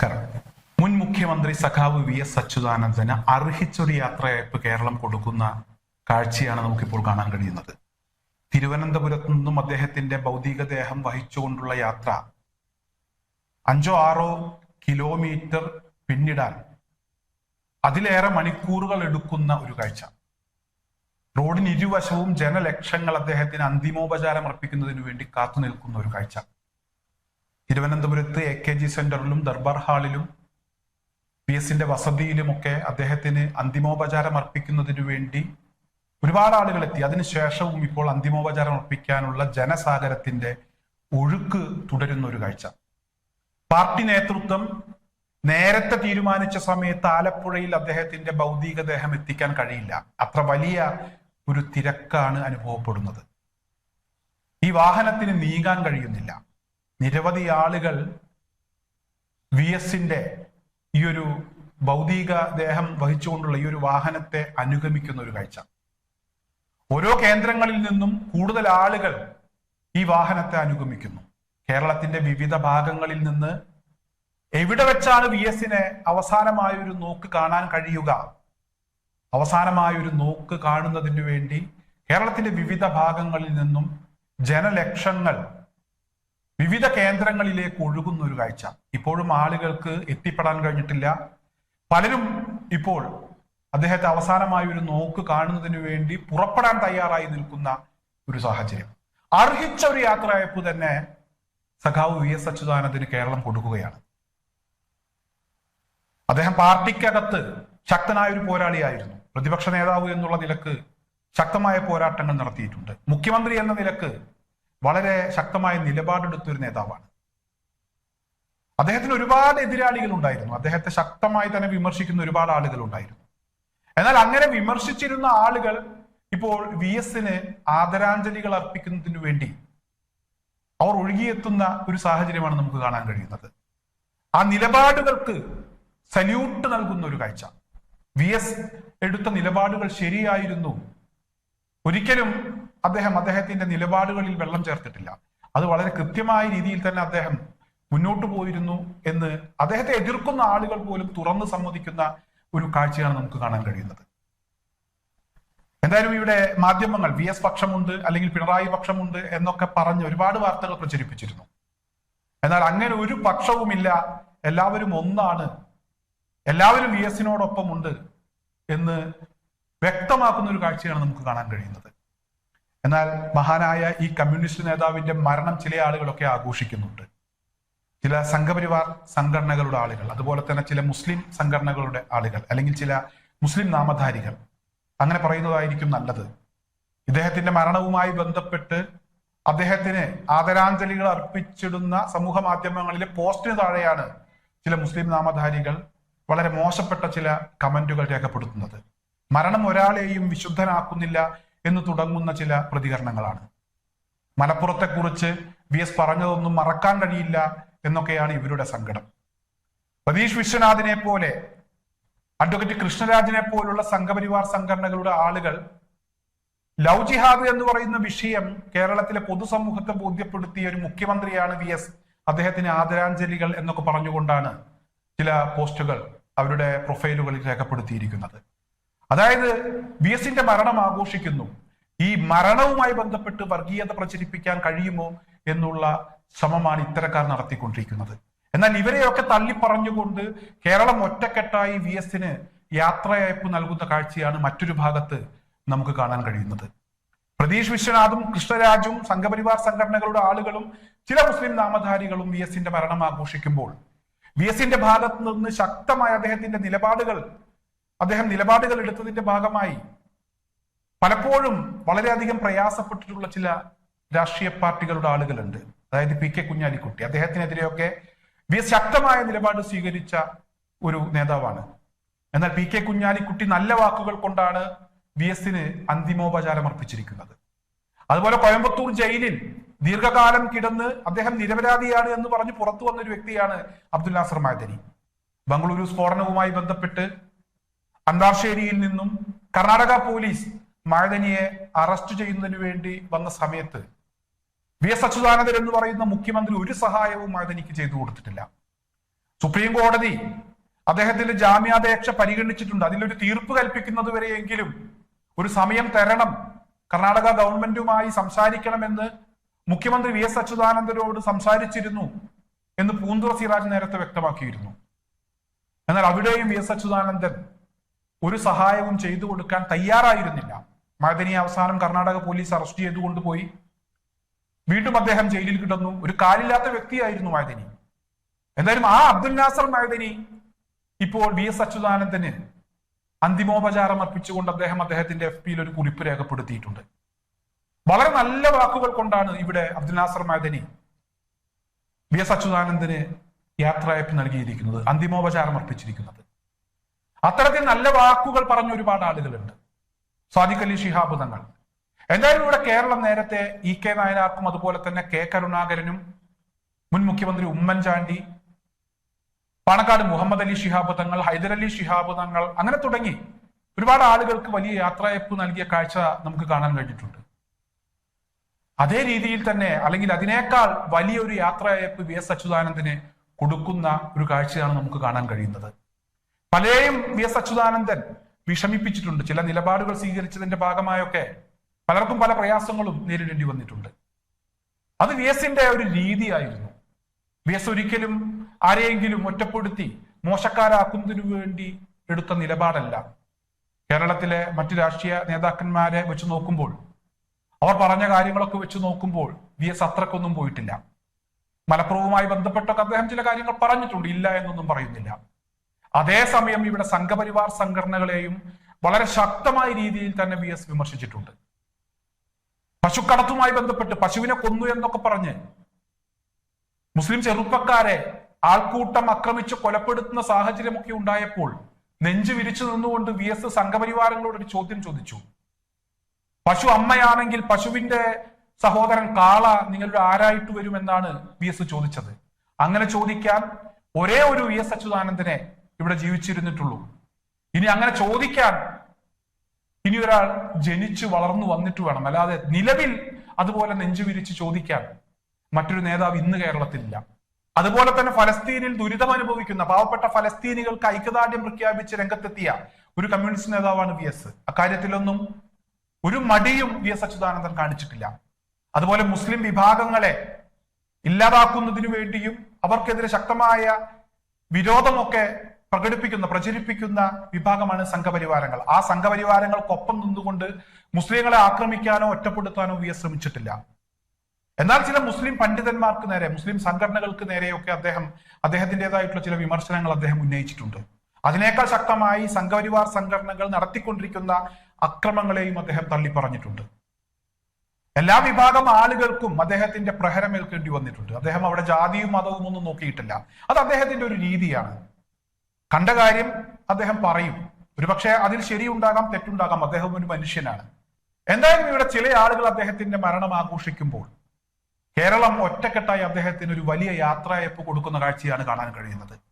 നമസ്കാരം. മുൻ മുഖ്യമന്ത്രി സഖാവ് വി എസ് അച്യുതാനന്ദന് അർഹിച്ചൊരു യാത്രയയപ്പ് കേരളം കൊടുക്കുന്ന കാഴ്ചയാണ് നമുക്കിപ്പോൾ കാണാൻ കഴിയുന്നത്. തിരുവനന്തപുരത്ത് നിന്നും അദ്ദേഹത്തിന്റെ ഭൗതികദേഹം വഹിച്ചുകൊണ്ടുള്ള യാത്ര അഞ്ചോ ആറോ കിലോമീറ്റർ പിന്നിടാൻ അതിലേറെ മണിക്കൂറുകൾ എടുക്കുന്ന ഒരു കാഴ്ച. റോഡിന് ഇരുവശവും ജനലക്ഷങ്ങൾ അദ്ദേഹത്തിന് അന്തിമോപചാരം അർപ്പിക്കുന്നതിന് വേണ്ടി കാത്തു നിൽക്കുന്ന ഒരു കാഴ്ച. തിരുവനന്തപുരത്ത് എ കെ ജി സെന്ററിലും ദർബാർ ഹാളിലും പി എസിന്റെ വസതിയിലുമൊക്കെ അദ്ദേഹത്തിന് അന്തിമോപചാരം അർപ്പിക്കുന്നതിനു വേണ്ടി ഒരുപാട് ആളുകൾ എത്തി. അതിനുശേഷവും ഇപ്പോൾ അന്തിമോപചാരം അർപ്പിക്കാനുള്ള ജനസാഗരത്തിന്റെ ഒഴുക്ക് തുടരുന്ന ഒരു കാഴ്ച. പാർട്ടി നേതൃത്വം നേരത്തെ തീരുമാനിച്ച സമയത്ത് ആലപ്പുഴയിൽ അദ്ദേഹത്തിന്റെ ഭൗതികദേഹം എത്തിക്കാൻ കഴിയില്ല. അത്ര വലിയ ഒരു തിരക്കാണ് അനുഭവപ്പെടുന്നത്. ഈ വാഹനത്തിന് നീങ്ങാൻ കഴിയുന്നില്ല. നിരവധി ആളുകൾ വി എസിന്റെ ഈ ഒരു ഭൗതിക ദേഹം വഹിച്ചുകൊണ്ടുള്ള ഈ ഒരു വാഹനത്തെ അനുഗമിക്കുന്ന ഒരു കാഴ്ച. ഓരോ കേന്ദ്രങ്ങളിൽ നിന്നും കൂടുതൽ ആളുകൾ ഈ വാഹനത്തെ അനുഗമിക്കുന്നു. കേരളത്തിന്റെ വിവിധ ഭാഗങ്ങളിൽ നിന്ന് എവിടെ വെച്ചാണ് വി എസിനെ അവസാനമായ ഒരു നോക്ക് കാണാൻ കഴിയുക? അവസാനമായ ഒരു നോക്ക് കാണുന്നതിന് വേണ്ടി കേരളത്തിന്റെ വിവിധ ഭാഗങ്ങളിൽ നിന്നും ജനലക്ഷങ്ങൾ വിവിധ കേന്ദ്രങ്ങളിലേക്ക് ഒഴുകുന്ന ഒരു കാഴ്ച. ഇപ്പോഴും ആളുകൾക്ക് എത്തിപ്പെടാൻ കഴിഞ്ഞിട്ടില്ല. പലരും ഇപ്പോൾ അദ്ദേഹത്തെ അവസാനമായി ഒരു നോക്ക് കാണുന്നതിന് വേണ്ടി പുറപ്പെടാൻ തയ്യാറായി നിൽക്കുന്ന ഒരു സാഹചര്യം. അർഹിച്ച ഒരു യാത്രയപ്പ് തന്നെ സഖാവ് വി എസ് അച്യുതാനന്ദന് കേരളം കൊടുക്കുകയാണ്. അദ്ദേഹം പാർട്ടിക്കകത്ത് ശക്തനായ ഒരു പോരാളിയായിരുന്നു. പ്രതിപക്ഷ നേതാവ് എന്നുള്ള നിലയ്ക്ക് ശക്തമായ പോരാട്ടങ്ങൾ നടത്തിയിട്ടുണ്ട്. മുഖ്യമന്ത്രി എന്ന നിലയ്ക്ക് വളരെ ശക്തമായ നിലപാടെടുത്ത ഒരു നേതാവാണ്. അദ്ദേഹത്തിന് ഒരുപാട് എതിരാളികൾ ഉണ്ടായിരുന്നു. അദ്ദേഹത്തെ ശക്തമായി തന്നെ വിമർശിക്കുന്ന ഒരുപാട് ആളുകൾ ഉണ്ടായിരുന്നു. എന്നാൽ അങ്ങനെ വിമർശിച്ചിരുന്ന ആളുകൾ ഇപ്പോൾ വി എസിന് ആദരാഞ്ജലികൾ അർപ്പിക്കുന്നതിന് വേണ്ടി അവർ ഒഴുകിയെത്തുന്ന ഒരു സാഹചര്യമാണ് നമുക്ക് കാണാൻ കഴിയുന്നത്. ആ നിലപാടുകൾക്ക് സല്യൂട്ട് നൽകുന്ന ഒരു കാഴ്ച. വി എസ് എടുത്ത നിലപാടുകൾ ശരിയായിരുന്നു. ഒരിക്കലും അദ്ദേഹം അദ്ദേഹത്തിന്റെ നിലപാടുകളിൽ വെള്ളം ചേർത്തിട്ടില്ല. അത് വളരെ കൃത്യമായ രീതിയിൽ തന്നെ അദ്ദേഹം മുന്നോട്ട് പോയിരുന്നു എന്ന് അദ്ദേഹത്തെ എതിർക്കുന്ന ആളുകൾ പോലും തുറന്ന് സമ്മതിക്കുന്ന ഒരു കാഴ്ചയാണ് നമുക്ക് കാണാൻ കഴിയുന്നത്. എന്തായാലും ഇവിടെ മാധ്യമങ്ങൾ വി എസ് പക്ഷമുണ്ട് അല്ലെങ്കിൽ പിണറായി പക്ഷമുണ്ട് എന്നൊക്കെ പറഞ്ഞ് ഒരുപാട് വാർത്തകൾ പ്രചരിപ്പിച്ചിരുന്നു. എന്നാൽ അങ്ങനെ ഒരു പക്ഷവുമില്ല. എല്ലാവരും ഒന്നാണ്. എല്ലാവരും വി എസിനോടൊപ്പമുണ്ട് എന്ന് വ്യക്തമാക്കുന്ന ഒരു കാഴ്ചയാണ് നമുക്ക് കാണാൻ കഴിയുന്നത്. എന്നാൽ മഹാനായ ഈ കമ്മ്യൂണിസ്റ്റ് നേതാവിന്റെ മരണം ചില ആളുകളൊക്കെ ആഘോഷിക്കുന്നുണ്ട്. ചില സംഘപരിവാർ സംഘടനകളുടെ ആളുകൾ അതുപോലെ തന്നെ ചില മുസ്ലിം സംഘടനകളുടെ ആളുകൾ അല്ലെങ്കിൽ ചില മുസ്ലിം നാമധാരികൾ. അങ്ങനെ പറയുന്നതായിരിക്കും നല്ലത്. ഇദ്ദേഹത്തിന്റെ മരണവുമായി ബന്ധപ്പെട്ട് അദ്ദേഹത്തിന് ആദരാഞ്ജലികൾ അർപ്പിച്ചിടുന്ന സമൂഹ മാധ്യമങ്ങളിലെ പോസ്റ്റിന് താഴെയാണ് ചില മുസ്ലിം നാമധാരികൾ വളരെ മോശപ്പെട്ട ചില കമന്റുകൾ രേഖപ്പെടുത്തുന്നത്. മരണം ഒരാളെയും വിശുദ്ധനാക്കുന്നില്ല എന്ന് തുടങ്ങുന്ന ചില പ്രതികരണങ്ങളാണ്. മലപ്പുറത്തെക്കുറിച്ച് വി എസ് പറഞ്ഞതൊന്നും മറക്കാൻ കഴിയില്ല എന്നൊക്കെയാണ് ഇവരുടെ സങ്കടം. പ്രതീഷ് വിശ്വനാഥിനെ പോലെ അഡ്വക്കേറ്റ് കൃഷ്ണരാജിനെ പോലുള്ള സംഘപരിവാർ സംഘടനകളുടെ ആളുകൾ ലവ് ജിഹാദ് എന്ന് പറയുന്ന വിഷയം കേരളത്തിലെ പൊതുസമൂഹത്തെ ബോധ്യപ്പെടുത്തിയ ഒരു മുഖ്യമന്ത്രിയാണ് വി എസ്. അദ്ദേഹത്തിന് ആദരാഞ്ജലികൾ എന്നൊക്കെ പറഞ്ഞുകൊണ്ടാണ് ചില പോസ്റ്റുകൾ അവരുടെ പ്രൊഫൈലുകളിൽ രേഖപ്പെടുത്തിയിരിക്കുന്നത്. അതായത് വി എസിന്റെ മരണം ആഘോഷിക്കുന്നു. ഈ മരണവുമായി ബന്ധപ്പെട്ട് വർഗീയത പ്രചരിപ്പിക്കാൻ കഴിയുമോ എന്നുള്ള ശ്രമമാണ് ഇത്തരക്കാർ നടത്തിക്കൊണ്ടിരിക്കുന്നത്. എന്നാൽ ഇവരെയൊക്കെ തള്ളി പറഞ്ഞുകൊണ്ട് കേരളം ഒറ്റക്കെട്ടായി വി എസിന് യാത്രയയപ്പ് നൽകുന്ന കാഴ്ചയാണ് മറ്റൊരു ഭാഗത്ത് നമുക്ക് കാണാൻ കഴിയുന്നത്. പ്രതീഷ് വിശ്വനാഥും കൃഷ്ണരാജും സംഘപരിവാർ സംഘടനകളുടെ ആളുകളും ചില മുസ്ലിം നാമധാരികളും വി എസിന്റെ മരണം ആഘോഷിക്കുമ്പോൾ വി എസിന്റെ ഭാഗത്ത് നിന്ന് ശക്തമായ അദ്ദേഹത്തിന്റെ നിലപാടുകൾ അദ്ദേഹം നിലപാടുകൾ എടുത്തതിന്റെ ഭാഗമായി പലപ്പോഴും വളരെയധികം പ്രയാസപ്പെട്ടിട്ടുള്ള ചില രാഷ്ട്രീയ പാർട്ടികളുടെ ആളുകളുണ്ട്. അതായത് പി കെ കുഞ്ഞാലിക്കുട്ടി. അദ്ദേഹത്തിനെതിരെയൊക്കെ ശക്തമായ നിലപാട് സ്വീകരിച്ച ഒരു നേതാവാണ്. എന്നാൽ പി കെ കുഞ്ഞാലിക്കുട്ടി നല്ല വാക്കുകൾ കൊണ്ടാണ് വി എസിന് അന്തിമോപചാരം അർപ്പിച്ചിരിക്കുന്നത്. അതുപോലെ കോയമ്പത്തൂർ ജയിലിൽ ദീർഘകാലം കിടന്ന് അദ്ദേഹം നിരപരാധിയാണ് എന്ന് പറഞ്ഞ് പുറത്തു വന്ന ഒരു വ്യക്തിയാണ് അബ്ദുൽ നാസർ മാദനി. ബംഗളൂരു സ്ഫോടനവുമായി ബന്ധപ്പെട്ട് അന്താർശ്ശേരിയിൽ നിന്നും കർണാടക പോലീസ് മായതനിയെ അറസ്റ്റ് ചെയ്യുന്നതിന് വേണ്ടി വന്ന സമയത്ത് വി എസ് അച്യുതാനന്ദൻ എന്ന് പറയുന്ന മുഖ്യമന്ത്രി ഒരു സഹായവും മായതനിക്ക് ചെയ്തു കൊടുത്തിട്ടില്ല. സുപ്രീം കോടതി അദ്ദേഹത്തിന്റെ ജാമ്യാപേക്ഷ പരിഗണിച്ചിട്ടുണ്ട്. അതിലൊരു തീർപ്പ് കൽപ്പിക്കുന്നത് വരെയെങ്കിലും ഒരു സമയം തരണം കർണാടക ഗവൺമെന്റുമായി സംസാരിക്കണമെന്ന് മുഖ്യമന്ത്രി വി എസ് അച്യുതാനന്ദനോട് സംസാരിച്ചിരുന്നു എന്ന് പൂന്തുറ സിറാജ് നേരത്തെ വ്യക്തമാക്കിയിരുന്നു. എന്നാൽ അവിടെയും വി എസ് അച്യുതാനന്ദൻ ഒരു സഹായവും ചെയ്തു കൊടുക്കാൻ തയ്യാറായിരുന്നില്ല. മദനിയെ അവസാനം കർണാടക പോലീസ് അറസ്റ്റ് ചെയ്തു കൊണ്ടുപോയി. വീണ്ടും അദ്ദേഹം ജയിലിൽ കിടന്നു. ഒരു കാലില്ലാത്ത വ്യക്തിയായിരുന്നു മദനി. എന്തായാലും ആ അബ്ദുൽ നാസർ മദനി ഇപ്പോൾ വി എസ് അച്യുതാനന്ദന് അന്തിമോപചാരം അർപ്പിച്ചുകൊണ്ട് അദ്ദേഹം അദ്ദേഹത്തിന്റെ എഫ് പിയിൽ ഒരു കുറിപ്പ് രേഖപ്പെടുത്തിയിട്ടുണ്ട്. വളരെ നല്ല വാക്കുകൾ കൊണ്ടാണ് ഇവിടെ അബ്ദുൽ നാസർ മദനി വി എസ് അച്യുതാനന്ദന് യാത്രയപ്പ് നൽകിയിരിക്കുന്നത് അന്തിമോപചാരം അർപ്പിച്ചിരിക്കുന്നത്. അത്തരത്തിൽ നല്ല വാക്കുകൾ പറഞ്ഞ ഒരുപാട് ആളുകളുണ്ട്. സാദിഖ് അലി ശിഹാബ് തങ്ങൾ. എന്തായാലും ഇവിടെ കേരളം നേരത്തെ ഇ കെ നായനാർക്കും അതുപോലെ തന്നെ കെ കരുണാകരനും മുൻ മുഖ്യമന്ത്രി ഉമ്മൻചാണ്ടി പാണക്കാട് മുഹമ്മദ് അലി ഷിഹാബ് തങ്ങൾ ഹൈദരലി ഷിഹാബ് തങ്ങൾ അങ്ങനെ തുടങ്ങി ഒരുപാട് ആളുകൾക്ക് വലിയ യാത്രയപ്പ് നൽകിയ കാഴ്ച നമുക്ക് കാണാൻ കഴിഞ്ഞിട്ടുണ്ട്. അതേ രീതിയിൽ തന്നെ അല്ലെങ്കിൽ അതിനേക്കാൾ വലിയൊരു യാത്രയപ്പ് വി എസ് അച്യുതാനന്ദന് കൊടുക്കുന്ന ഒരു കാഴ്ചയാണ് നമുക്ക് കാണാൻ കഴിയുന്നത്. പലരെയും വി എസ് അച്യുതാനന്ദൻ വിഷമിപ്പിച്ചിട്ടുണ്ട്. ചില നിലപാടുകൾ സ്വീകരിച്ചതിന്റെ ഭാഗമായൊക്കെ പലർക്കും പല പ്രയാസങ്ങളും നേരിടേണ്ടി വന്നിട്ടുണ്ട്. അത് വി എസിന്റെ ഒരു രീതിയായിരുന്നു. വി എസ് ഒരിക്കലും ആരെയെങ്കിലും ഒറ്റപ്പെടുത്തി മോശക്കാരാക്കുന്നതിനു വേണ്ടി എടുത്ത നിലപാടല്ല. കേരളത്തിലെ മറ്റു രാഷ്ട്രീയ നേതാക്കന്മാരെ വെച്ച് നോക്കുമ്പോൾ അവർ പറഞ്ഞ കാര്യങ്ങളൊക്കെ വെച്ച് നോക്കുമ്പോൾ വി എസ് അത്രക്കൊന്നും പോയിട്ടില്ല. മലപ്പുറവുമായി ബന്ധപ്പെട്ടൊക്കെ അദ്ദേഹം ചില കാര്യങ്ങൾ പറഞ്ഞിട്ടുണ്ട്. ഇല്ല എന്നൊന്നും പറയുന്നില്ല. അതേസമയം ഇവിടെ സംഘപരിവാർ സംഘടനകളെയും വളരെ ശക്തമായ രീതിയിൽ തന്നെ വി എസ് വിമർശിച്ചിട്ടുണ്ട്. പശുക്കടത്തുമായി ബന്ധപ്പെട്ട് പശുവിനെ കൊന്നു എന്നൊക്കെ പറഞ്ഞ് മുസ്ലിം ചെറുപ്പക്കാരെ ആൾക്കൂട്ടം ആക്രമിച്ച് കൊലപ്പെടുത്തുന്ന സാഹചര്യമൊക്കെ ഉണ്ടായപ്പോൾ നെഞ്ചു വിരിച്ചു നിന്നുകൊണ്ട് വി എസ് സംഘപരിവാരങ്ങളോട് ഒരു ചോദ്യം ചോദിച്ചു. പശു അമ്മയാണെങ്കിൽ പശുവിന്റെ സഹോദരൻ കാള നിങ്ങളുടെ ആരായിട്ട് വരുമെന്നാണ് വി എസ് ചോദിച്ചത്. അങ്ങനെ ചോദിക്കാൻ ഒരേ ഒരു വി എസ് അച്യുതാനന്ദനെ ഇവിടെ ജീവിച്ചിരുന്നിട്ടുള്ളൂ. ഇനി അങ്ങനെ ചോദിക്കാൻ ഇനി ഒരാൾ ജനിച്ചു വളർന്നു വന്നിട്ട് വേണം. അല്ലാതെ നിലവിൽ അതുപോലെ നെഞ്ചു വിരിച്ച് ചോദിക്കാൻ മറ്റൊരു നേതാവ് ഇന്ന് കേരളത്തിലില്ല. അതുപോലെ തന്നെ ഫലസ്തീനിൽ ദുരിതം അനുഭവിക്കുന്ന പാവപ്പെട്ട ഫലസ്തീനികൾക്ക് ഐക്യദാർഢ്യം പ്രഖ്യാപിച്ച് രംഗത്തെത്തിയ ഒരു കമ്മ്യൂണിസ്റ്റ് നേതാവാണ് വി എസ്. അക്കാര്യത്തിലൊന്നും ഒരു മടിയും വി എസ് അച്യുതാനന്ദൻ കാണിച്ചിട്ടില്ല. അതുപോലെ മുസ്ലിം വിഭാഗങ്ങളെ ഇല്ലാതാക്കുന്നതിനു വേണ്ടിയും അവർക്കെതിരെ ശക്തമായ വിരോധമൊക്കെ പ്രകടിപ്പിക്കുന്ന പ്രചരിപ്പിക്കുന്ന വിഭാഗമാണ് സംഘപരിവാരങ്ങൾ. ആ സംഘപരിവാരങ്ങൾക്കൊപ്പം നിന്നുകൊണ്ട് മുസ്ലിങ്ങളെ ആക്രമിക്കാനോ ഒറ്റപ്പെടുത്താനോ വി എസ് ശ്രമിച്ചിട്ടില്ല. എന്നാൽ ചില മുസ്ലിം പണ്ഡിതന്മാർക്ക് നേരെ മുസ്ലിം സംഘടനകൾക്ക് നേരെയൊക്കെ അദ്ദേഹം അദ്ദേഹത്തിന്റെതായിട്ടുള്ള ചില വിമർശനങ്ങൾ അദ്ദേഹം ഉന്നയിച്ചിട്ടുണ്ട്. അതിനേക്കാൾ ശക്തമായി സംഘപരിവാർ സംഘടനകൾ നടത്തിക്കൊണ്ടിരിക്കുന്ന അക്രമങ്ങളെയും അദ്ദേഹം തള്ളിപ്പറഞ്ഞിട്ടുണ്ട്. എല്ലാ വിഭാഗം ആളുകൾക്കും അദ്ദേഹത്തിന്റെ പ്രഹരമേൽക്കേണ്ടി വന്നിട്ടുണ്ട്. അദ്ദേഹം അവിടെ ജാതിയും മതവും ഒന്നും നോക്കിയിട്ടില്ല. അത് അദ്ദേഹത്തിന്റെ ഒരു രീതിയാണ്. കണ്ട കാര്യം അദ്ദേഹം പറയും. ഒരുപക്ഷെ അതിൽ ശരിയുണ്ടാകാം തെറ്റുണ്ടാകാം. അദ്ദേഹം ഒരു മനുഷ്യനാണ്. എന്തായാലും ഇവിടെ ചില ആളുകൾ അദ്ദേഹത്തിന്റെ മരണം ആഘോഷിക്കുമ്പോൾ കേരളം ഒറ്റക്കെട്ടായി അദ്ദേഹത്തിന് ഒരു വലിയ യാത്രയപ്പ് കൊടുക്കുന്ന കാഴ്ചയാണ് കാണാൻ കഴിയുന്നത്.